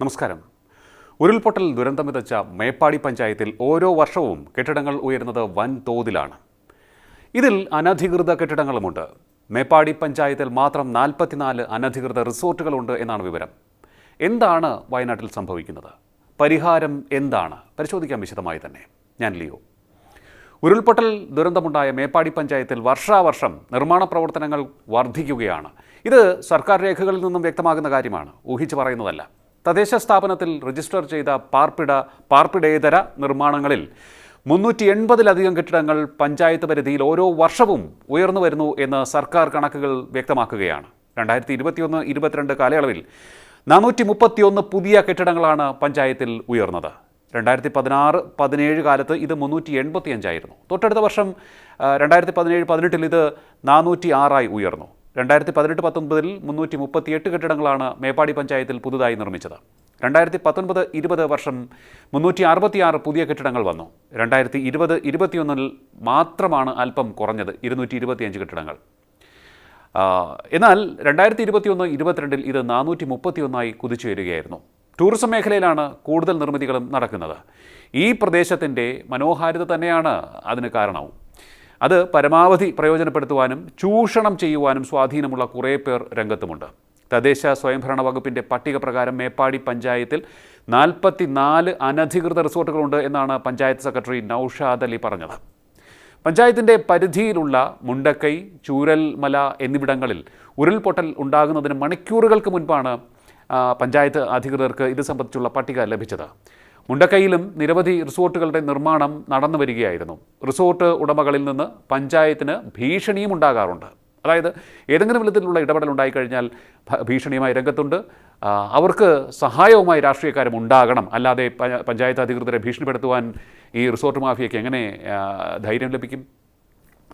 നമസ്കാരം. ഉരുൾപൊട്ടൽ ദുരന്തം വിതച്ച മേപ്പാടി പഞ്ചായത്തിൽ ഓരോ വർഷവും കെട്ടിടങ്ങൾ ഉയരുന്നത് വൻ തോതിലാണ്. ഇതിൽ അനധികൃത കെട്ടിടങ്ങളുമുണ്ട്. മേപ്പാടി പഞ്ചായത്തിൽ മാത്രം നാൽപ്പത്തിനാല് അനധികൃത റിസോർട്ടുകളുണ്ട് എന്നാണ് വിവരം. എന്താണ് വയനാട്ടിൽ സംഭവിക്കുന്നത്? പരിഹാരം എന്താണ്? പരിശോധിക്കാം വിശദമായി തന്നെ. ഞാൻ ലിയോ. ഉരുൾപൊട്ടൽ ദുരന്തമുണ്ടായ മേപ്പാടി പഞ്ചായത്തിൽ വർഷാവർഷം നിർമ്മാണ പ്രവർത്തനങ്ങൾ വർദ്ധിക്കുകയാണ്. ഇത് സർക്കാർ രേഖകളിൽ നിന്നും വ്യക്തമാകുന്ന കാര്യമാണ്. ഊഹിച്ചു പറയുന്നതല്ല. തദ്ദേശ സ്ഥാപനത്തിൽ രജിസ്റ്റർ ചെയ്ത പാർപ്പിട പാർപ്പിടേതര നിർമ്മാണങ്ങളിൽ മുന്നൂറ്റി എൺപതിലധികം കെട്ടിടങ്ങൾ പഞ്ചായത്ത് പരിധിയിൽ ഓരോ വർഷവും ഉയർന്നു വരുന്നു എന്ന് സർക്കാർ കണക്കുകൾ വ്യക്തമാക്കുകയാണ്. രണ്ടായിരത്തി ഇരുപത്തിയൊന്ന് ഇരുപത്തിരണ്ട് കാലയളവിൽ നാനൂറ്റി മുപ്പത്തിയൊന്ന് പുതിയ കെട്ടിടങ്ങളാണ് പഞ്ചായത്തിൽ ഉയർന്നത്. രണ്ടായിരത്തി പതിനാറ് പതിനേഴ് കാലത്ത് ഇത് മുന്നൂറ്റി എൺപത്തി അഞ്ചായിരുന്നു തൊട്ടടുത്ത വർഷം രണ്ടായിരത്തി പതിനേഴ് പതിനെട്ടിൽ ഇത് നാനൂറ്റി ആറായി ഉയർന്നു. രണ്ടായിരത്തി പതിനെട്ട് പത്തൊൻപതിൽ മുന്നൂറ്റി മുപ്പത്തിയെട്ട് കെട്ടിടങ്ങളാണ് മേപ്പാടി പഞ്ചായത്തിൽ പുതുതായി നിർമ്മിച്ചത്. രണ്ടായിരത്തി പത്തൊൻപത് ഇരുപത് വർഷം മുന്നൂറ്റി അറുപത്തിയാറ് പുതിയ കെട്ടിടങ്ങൾ വന്നു. രണ്ടായിരത്തി ഇരുപത് ഇരുപത്തിയൊന്നിൽ മാത്രമാണ് അല്പം കുറഞ്ഞത് ഇരുന്നൂറ്റി ഇരുപത്തിയഞ്ച് കെട്ടിടങ്ങൾ എന്നാൽ രണ്ടായിരത്തി ഇരുപത്തിയൊന്ന് ഇരുപത്തിരണ്ടിൽ ഇത് നാനൂറ്റി മുപ്പത്തിയൊന്നായി കുതിച്ചുയരുകയായിരുന്നു ടൂറിസം മേഖലയിലാണ് കൂടുതൽ നിർമ്മിതികളും നടക്കുന്നത്. ഈ പ്രദേശത്തിന്റെ മനോഹാരിത തന്നെയാണ് അതിന് കാരണവും. അത് പരമാവധി പ്രയോജനപ്പെടുത്തുവാനും ചൂഷണം ചെയ്യുവാനും സ്വാധീനമുള്ള കുറേ പേർ രംഗത്തുമുണ്ട്. തദ്ദേശ സ്വയംഭരണ വകുപ്പിന്റെ പട്ടിക പ്രകാരം മേപ്പാടി പഞ്ചായത്തിൽ നാൽപ്പത്തി നാല് അനധികൃത റിസോർട്ടുകളുണ്ട് എന്നാണ് പഞ്ചായത്ത് സെക്രട്ടറി നൌഷാദ് അലി പറഞ്ഞത്. പഞ്ചായത്തിന്റെ പരിധിയിലുള്ള മുണ്ടക്കൈ ചൂരൽമല എന്നിവിടങ്ങളിൽ ഉരുൾപൊട്ടൽ ഉണ്ടാകുന്നതിന് മണിക്കൂറുകൾക്ക് മുൻപാണ് പഞ്ചായത്ത് അധികൃതർക്ക് ഇത് സംബന്ധിച്ചുള്ള പട്ടിക ലഭിച്ചത്. മുണ്ടക്കൈയിലും നിരവധി റിസോർട്ടുകളുടെ നിർമ്മാണം നടന്നു വരികയായിരുന്നു. റിസോർട്ട് ഉടമകളിൽ നിന്ന് പഞ്ചായത്തിന് ഭീഷണിയും ഉണ്ടാകാറുണ്ട്. അതായത് ഏതെങ്കിലും വിധത്തിലുള്ള ഇടപെടൽ ഉണ്ടായിക്കഴിഞ്ഞാൽ ഭീഷണിയുമായി രംഗത്തുണ്ട്. അവർക്ക് സഹായവുമായി രാഷ്ട്രീയക്കാരും ഉണ്ടാകണം. അല്ലാതെ പഞ്ചായത്ത് അധികൃതരെ ഭീഷണിപ്പെടുത്തുവാൻ ഈ റിസോർട്ട് മാഫിയയ്ക്ക് എങ്ങനെ ധൈര്യം ലഭിക്കും?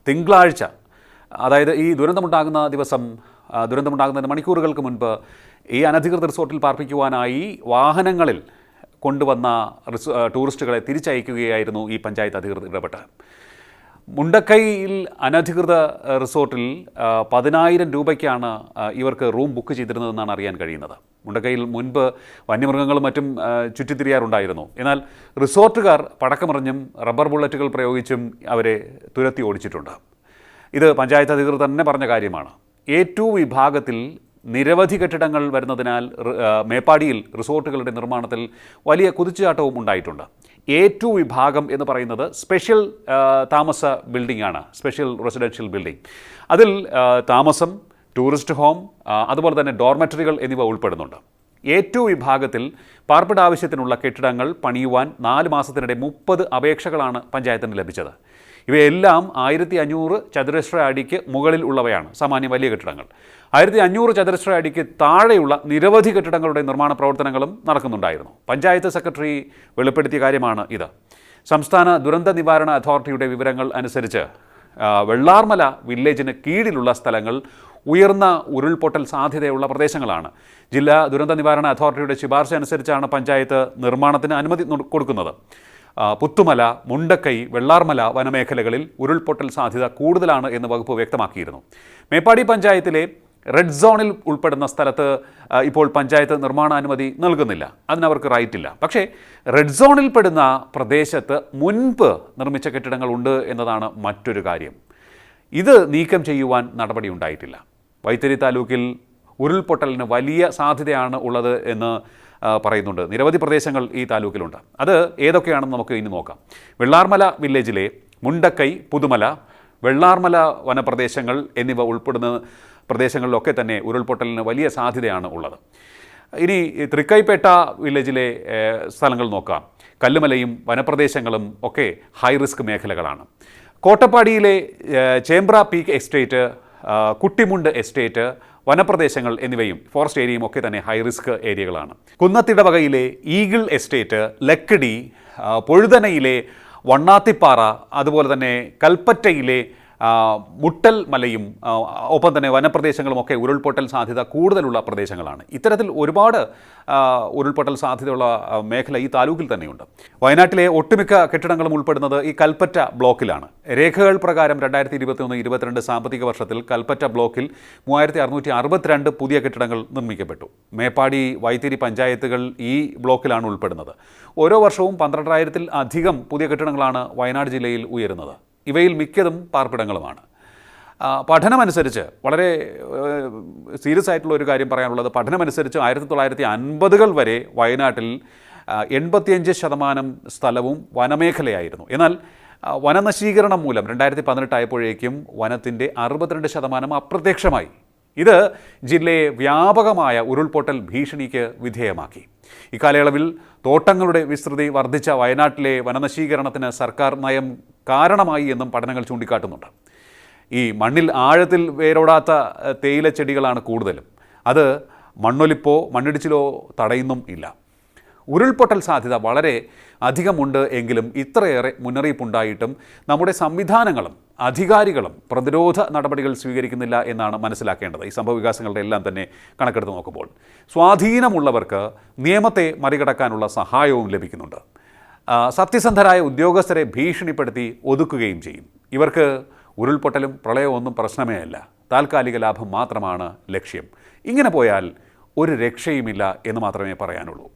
തിങ്കളാഴ്ച അതായത് ഈ ദുരന്തമുണ്ടാകുന്ന ദിവസം ദുരന്തമുണ്ടാകുന്നതിന് മണിക്കൂറുകൾക്ക് മുൻപ് ഈ അനധികൃത റിസോർട്ടിൽ പാർപ്പിക്കുവാനായി വാഹനങ്ങളിൽ കൊണ്ടുവന്ന റിസോ ടൂറിസ്റ്റുകളെ തിരിച്ചയക്കുകയായിരുന്നു ഈ പഞ്ചായത്ത് അധികൃതർ ഇടപെട്ട്. മുണ്ടക്കൈയിൽ അനധികൃത റിസോർട്ടിൽ പതിനായിരം രൂപയ്ക്കാണ് ഇവർക്ക് റൂം ബുക്ക് ചെയ്തിരുന്നതെന്നാണ് അറിയാൻ കഴിയുന്നത്. മുണ്ടക്കൈയിൽ മുൻപ് വന്യമൃഗങ്ങളും മറ്റും ചുറ്റിത്തിരിയാറുണ്ടായിരുന്നു. എന്നാൽ റിസോർട്ടുകാർ പടക്കമറിഞ്ഞും റബ്ബർ ബുള്ളറ്റുകൾ പ്രയോഗിച്ചും അവരെ തുരത്തി ഓടിച്ചിട്ടുണ്ട്. ഇത് പഞ്ചായത്ത് അധികൃതർ തന്നെ പറഞ്ഞ കാര്യമാണ്. എ ടു വിഭാഗത്തിൽ നിരവധി കെട്ടിടങ്ങൾ വരുന്നതിനാൽ മേപ്പാടിയിൽ റിസോർട്ടുകളുടെ നിർമ്മാണത്തിൽ വലിയ കുതിച്ചുചാട്ടവും ഉണ്ടായിട്ടുണ്ട്. എ ടു വിഭാഗം എന്ന് പറയുന്നത് സ്പെഷ്യൽ താമസ ബിൽഡിംഗ് ആണ് സ്പെഷ്യൽ റെസിഡൻഷ്യൽ ബിൽഡിംഗ്. അതിൽ താമസം ടൂറിസ്റ്റ് ഹോം അതുപോലെ തന്നെ ഡോർമെറ്ററികൾ എന്നിവ ഉൾപ്പെടുന്നുണ്ട്. എ ടു വിഭാഗത്തിൽ പാർപ്പിട ആവശ്യത്തിനുള്ള കെട്ടിടങ്ങൾ പണിയുവാൻ നാല് മാസത്തിനിടെ മുപ്പത് അപേക്ഷകളാണ് പഞ്ചായത്തിന് ലഭിച്ചത്. ഇവയെല്ലാം ആയിരത്തി അഞ്ഞൂറ് ചതുരശ്ര അടിക്ക് മുകളിൽ ഉള്ളവയാണ് സാമാന്യം വലിയ കെട്ടിടങ്ങൾ. ആയിരത്തി അഞ്ഞൂറ് ചതുരശ്ര അടിക്ക് താഴെയുള്ള നിരവധി കെട്ടിടങ്ങളുടെ നിർമ്മാണ പ്രവർത്തനങ്ങളും നടക്കുന്നുണ്ടായിരുന്നു. പഞ്ചായത്ത് സെക്രട്ടറി വെളിപ്പെടുത്തിയ കാര്യമാണ് ഇത്. സംസ്ഥാന ദുരന്ത നിവാരണ അതോറിറ്റിയുടെ വിവരങ്ങൾ അനുസരിച്ച് വെള്ളാർമല വില്ലേജിന് കീഴിലുള്ള സ്ഥലങ്ങൾ ഉയർന്ന ഉരുൾപൊട്ടൽ സാധ്യതയുള്ള പ്രദേശങ്ങളാണ്. ജില്ലാ ദുരന്ത നിവാരണ അതോറിറ്റിയുടെ ശുപാർശ അനുസരിച്ചാണ് പഞ്ചായത്ത് നിർമ്മാണത്തിന് അനുമതി കൊടുക്കുന്നത്. പുത്തുമല മുണ്ടക്കൈ വെള്ളാർമല വനമേഖലകളിൽ ഉരുൾപൊട്ടൽ സാധ്യത കൂടുതലാണ് എന്ന് വകുപ്പ് വ്യക്തമാക്കിയിരുന്നു. മേപ്പാടി പഞ്ചായത്തിലെ റെഡ് സോണിൽ ഉൾപ്പെടുന്ന സ്ഥലത്ത് ഇപ്പോൾ പഞ്ചായത്ത് നിർമ്മാണാനുമതി നൽകുന്നില്ല. അതിനവർക്ക് റൈറ്റ് ഇല്ല. പക്ഷേ റെഡ് സോണിൽ പെടുന്ന പ്രദേശത്ത് മുൻപ് നിർമ്മിച്ച കെട്ടിടങ്ങളുണ്ട് എന്നതാണ് മറ്റൊരു കാര്യം. ഇത് നീക്കം ചെയ്യുവാൻ നടപടി ഉണ്ടായിട്ടില്ല. വൈത്തിരി താലൂക്കിൽ ഉരുൾപൊട്ടലിന് വലിയ സാധ്യതയാണ് ഉള്ളത് എന്ന് പറയുന്നുണ്ട്. നിരവധി പ്രദേശങ്ങൾ ഈ താലൂക്കിലുണ്ട്. അത് ഏതൊക്കെയാണെന്ന് നമുക്ക് ഇനി നോക്കാം. വെള്ളാർമല വില്ലേജിലെ മുണ്ടക്കൈ പുതുമല വെള്ളാർമല വനപ്രദേശങ്ങൾ എന്നിവ ഉൾപ്പെടുന്ന പ്രദേശങ്ങളിലൊക്കെ തന്നെ ഉരുൾപൊട്ടലിന് വലിയ സാധ്യതയാണ് ഉള്ളത്. ഇനി തൃക്കൈപ്പേട്ട വില്ലേജിലെ സ്ഥലങ്ങൾ നോക്കാം. കല്ലുമലയും വനപ്രദേശങ്ങളും ഒക്കെ ഹൈ റിസ്ക് മേഖലകളാണ്. കോട്ടപ്പാടിയിലെ Chembra peak estate Kuttimund estate വനപ്രദേശങ്ങൾ എന്നിവയും ഫോറസ്റ്റ് ഏരിയയും ഒക്കെ തന്നെ ഹൈ റിസ്ക് ഏരിയകളാണ് കുന്നത്തിടവകയിലെ ഈഗിൾ എസ്റ്റേറ്റ് ലക്കിടി പൊഴുതനയിലെ വണ്ണാത്തിപ്പാറ അതുപോലെ തന്നെ കൽപ്പറ്റയിലെ മുട്ടൽ മലയും ഒപ്പം തന്നെ വനപ്രദേശങ്ങളും ഒക്കെ ഉരുൾപൊട്ടൽ സാധ്യത കൂടുതലുള്ള പ്രദേശങ്ങളാണ്. ഇത്തരത്തിൽ ഒരുപാട് ഉരുൾപൊട്ടൽ സാധ്യതയുള്ള മേഖല ഈ താലൂക്കിൽ തന്നെയുണ്ട്. വയനാട്ടിലെ ഒട്ടുമിക്ക കെട്ടിടങ്ങളും ഉൾപ്പെടുന്നത് ഈ കൽപ്പറ്റ ബ്ലോക്കിലാണ്. രേഖകൾ പ്രകാരം രണ്ടായിരത്തി ഇരുപത്തിയൊന്ന് ഇരുപത്തിരണ്ട് സാമ്പത്തിക വർഷത്തിൽ കൽപ്പറ്റ ബ്ലോക്കിൽ മൂവായിരത്തി അറുന്നൂറ്റി അറുപത്തിരണ്ട് പുതിയ കെട്ടിടങ്ങൾ നിർമ്മിക്കപ്പെട്ടു. മേപ്പാടി വൈത്തിരി പഞ്ചായത്തുകൾ ഈ ബ്ലോക്കിലാണ് ഉൾപ്പെടുന്നത്. ഓരോ വർഷവും പന്ത്രണ്ടായിരത്തിൽ അധികം പുതിയ കെട്ടിടങ്ങളാണ് വയനാട് ജില്ലയിൽ ഉയരുന്നത്. ഇവയിൽ മിക്കതും പാർപ്പിടങ്ങളുമാണ്. പഠനമനുസരിച്ച് വളരെ സീരിയസ് ആയിട്ടുള്ള ഒരു കാര്യം പറയാനുള്ളത് പഠനമനുസരിച്ച് ആയിരത്തി തൊള്ളായിരത്തി അൻപതുകൾ വരെ വയനാട്ടിൽ എൺപത്തിയഞ്ച് ശതമാനം സ്ഥലവും വനമേഖലയായിരുന്നു. എന്നാൽ വനനശീകരണം മൂലം രണ്ടായിരത്തി പതിനെട്ടായപ്പോഴേക്കും വനത്തിന്റെ അറുപത്തിരണ്ട് ശതമാനം അപ്രത്യക്ഷമായി. ഇത് ജില്ലയെ വ്യാപകമായ ഉരുൾപൊട്ടൽ ഭീഷണിക്ക് വിധേയമാക്കി. ഇക്കാലയളവിൽ തോട്ടങ്ങളുടെ വിസ്തൃതി വർദ്ധിച്ച വയനാട്ടിലെ വനനശീകരണത്തിന് സർക്കാർ നയം കാരണമായി എന്നും പഠനങ്ങൾ ചൂണ്ടിക്കാട്ടുന്നുണ്ട്. ഈ മണ്ണിൽ ആഴത്തിൽ വേരോടാത്ത തേയില ചെടികളാണ് കൂടുതലും. അത് മണ്ണൊലിപ്പോ മണ്ണിടിച്ചിലോ തടയുന്നും ഇല്ല. ഉരുൾപൊട്ടൽ സാധ്യത വളരെ അധികമുണ്ട് എങ്കിലും ഇത്രയേറെ മുന്നറിയിപ്പുണ്ടായിട്ടും നമ്മുടെ സംവിധാനങ്ങളും അധികാരികളും പ്രതിരോധ നടപടികൾ സ്വീകരിക്കുന്നില്ല എന്നാണ് മനസ്സിലാക്കേണ്ടത്. ഈ സംഭവ വികാസങ്ങളുടെ എല്ലാം തന്നെ കണക്കെടുത്ത് നോക്കുമ്പോൾ. സ്വാധീനമുള്ളവർക്ക് നിയമത്തെ മറികടക്കാനുള്ള സഹായവും ലഭിക്കുന്നുണ്ട്. സത്യസന്ധരായ ഉദ്യോഗസ്ഥരെ ഭീഷണിപ്പെടുത്തി ഒതുക്കുകയും ചെയ്യും. ഇവർക്ക് ഉരുൾപൊട്ടലും പ്രളയവും ഒന്നും പ്രശ്നമേ അല്ല. താൽക്കാലിക ലാഭം മാത്രമാണ് ലക്ഷ്യം. ഇങ്ങനെ പോയാൽ ഒരു രക്ഷയുമില്ല എന്ന് മാത്രമേ പറയാനുള്ളൂ.